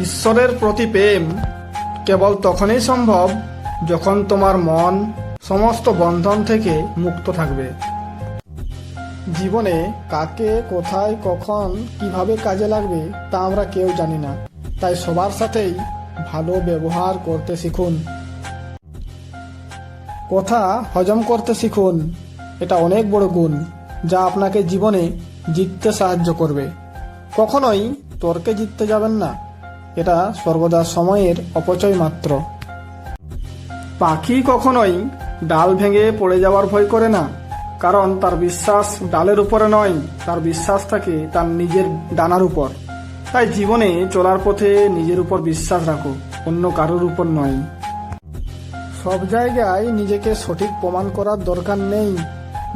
ঈশ্বরের প্রতি প্রেম কেবল তখনই সম্ভব যখন তোমার মন সমস্ত বন্ধন থেকে মুক্ত থাকবে। জীবনে কাকে, কোথায়, কখন, কীভাবে কাজে লাগবে তা আমরা কেউ জানি না। তাই সবার সাথেই ভালো ব্যবহার করতে শিখুন। কথা হজম করতে শিখুন। এটা অনেক বড় গুণ যা আপনাকে জীবনে জিততে সাহায্য করবে। কখনোই তর্কে জিততে যাবেন না। এটা সর্বদা সময়ের অপচয় মাত্র। পাখি কখনোই ডাল ভেঙে পড়ে যাওয়ার ভয় করে না, কারণ তার বিশ্বাস ডালের উপরে নয়, তার বিশ্বাস থাকে তার নিজের ডানার উপর। তাই জীবনে চলার পথে নিজের উপর বিশ্বাস রাখো, অন্য কারোর উপর নয়। সব জায়গায় নিজেকে সঠিক প্রমাণ করার দরকার নেই,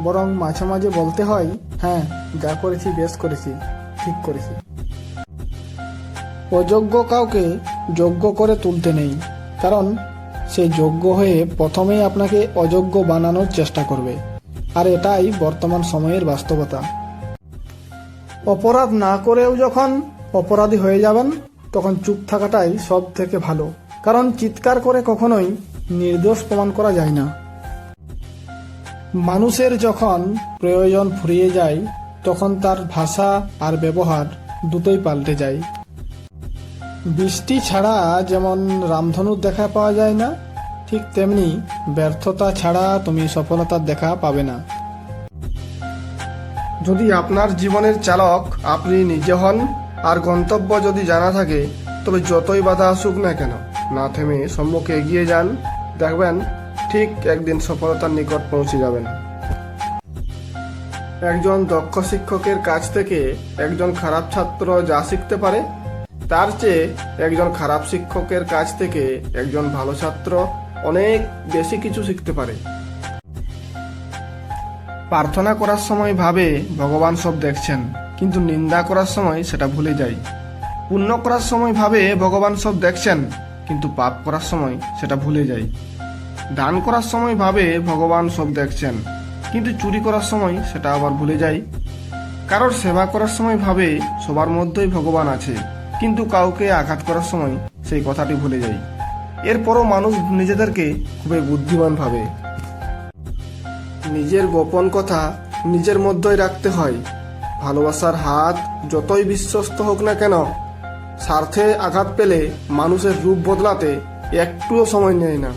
বরং মাঝে মাঝে বলতে হয় হ্যাঁ যা করেছি, বেশ করেছি, ঠিক করেছি। অযোগ্য কাউকে যোগ্য করে তুলতে নেই, কারণ সে যোগ্য হয়ে প্রথমেই আপনাকে অযোগ্য বানানোর চেষ্টা করবে। আর এটাই বর্তমান সময়ের বাস্তবতা। অপরাধ না করেও যখন অপরাধী হয়ে যাবেন, তখন চুপ থাকাটাই সব থেকে ভালো, কারণ চিৎকার করে কখনোই নির্দোষ প্রমাণ করা যায় না। মানুষের যখন প্রয়োজন ফুরিয়ে যায়, তখন তার ভাষা আর ব্যবহার দুটোই পাল্টে যায়। বৃষ্টি ছাড়া যেমন রামধনুর দেখা পাওয়া যায় না, ঠিক তেমনি ব্যর্থতা ছাড়া তুমি সফলতার দেখা পাবে না। যদি আপনার জীবনের চালক আপনি নিজে হন, আর গন্তব্য যদি জানা থাকে, তবে যতই বাধা আসুক না কেন, না থেমে সম্মুখে এগিয়ে যান, দেখবেন ঠিক একদিন সফলতার নিকট পৌঁছে যাবেন। একজন দক্ষ শিক্ষকের কাছ থেকে একজন খারাপ ছাত্র যা শিখতে পারে তার চেয়ে একজন খারাপ শিক্ষকের কাছ থেকে একজন ভালো ছাত্র অনেক বেশি কিছু শিখতে পারে। প্রার্থনা করার সময় ভাবে, ভগবান সব দেখছেন, কিন্তু নিন্দা করার সময় সেটা ভুলে যায়। পুণ্য করার সময় ভাবে, ভগবান সব দেখছেন, কিন্তু পাপ করার সময় সেটা ভুলে যায়। দান করার সময় ভাবে, ভগবান সব দেখছেন, কিন্তু চুরি করার সময় সেটা আবার ভুলে যায়। কারোর সেবা করার সময় ভাবে, সবার মধ্যেই ভগবান আছে। কিন্তু কাউকে আঘাত করার সময় সেই কথাটি ভুলে যায়। এরপরও মানুষ নিজেদেরকে খুবই বুদ্ধিমান ভাবে। নিজের গোপন কথা নিজের মধ্যেই রাখতে হয়। ভালোবাসার হাত যতই বিশ্বস্ত হোক না কেন, স্বার্থে আঘাত পেলে মানুষের রূপ বদলাতে একটুও সময় নেয় না।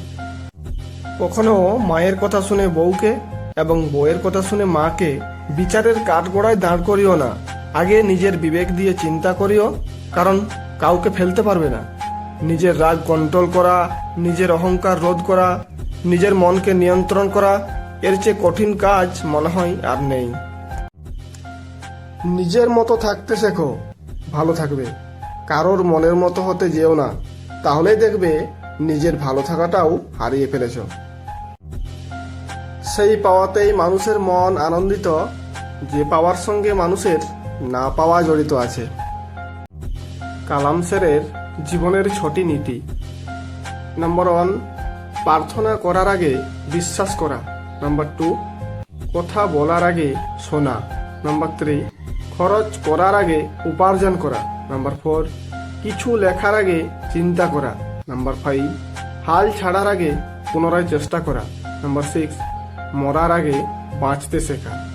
কখনো মায়ের কথা শুনে বউকে এবং বউয়ের কথা শুনে মাকে বিচারের কাঠগড়ায় দাঁড় করিও না। আগে নিজের বিবেক দিয়ে চিন্তা করিও কারণ কাউকে ফেলতে পারবে না। নিজের রাগ কন্ট্রোল করা, নিজের অহংকার রোধ করা, নিজের মনকে নিয়ন্ত্রণ করা, এর চেয়ে কঠিন কাজ মনে হয় আর নেই। নিজের মতো থাকতে শেখো, ভালো থাকবে। কারোর মনের মতো হতে যেও না। তাহলেই দেখবে নিজের ভালো থাকাটাও হারিয়ে ফেলেছ। সেই পাওয়াতেই মানুষের মন আনন্দিত, যে পাওয়ার সঙ্গে মানুষের না পাওয়া জড়িত আছে। কালাম স্যারের জীবনের ছটি নীতি। নাম্বার ওয়ান, প্রার্থনা করার আগে বিশ্বাস করা। নাম্বার টু, কথা বলার আগে শোনা। নাম্বার থ্রি, খরচ করার আগে উপার্জন করা। নাম্বার ফোর, কিছু লেখার আগে চিন্তা করা। নাম্বার ফাইভ, হাল ছাড়ার আগে পুনরায় চেষ্টা করা। নাম্বার সিক্স, মরার আগে বাঁচতে শেখা।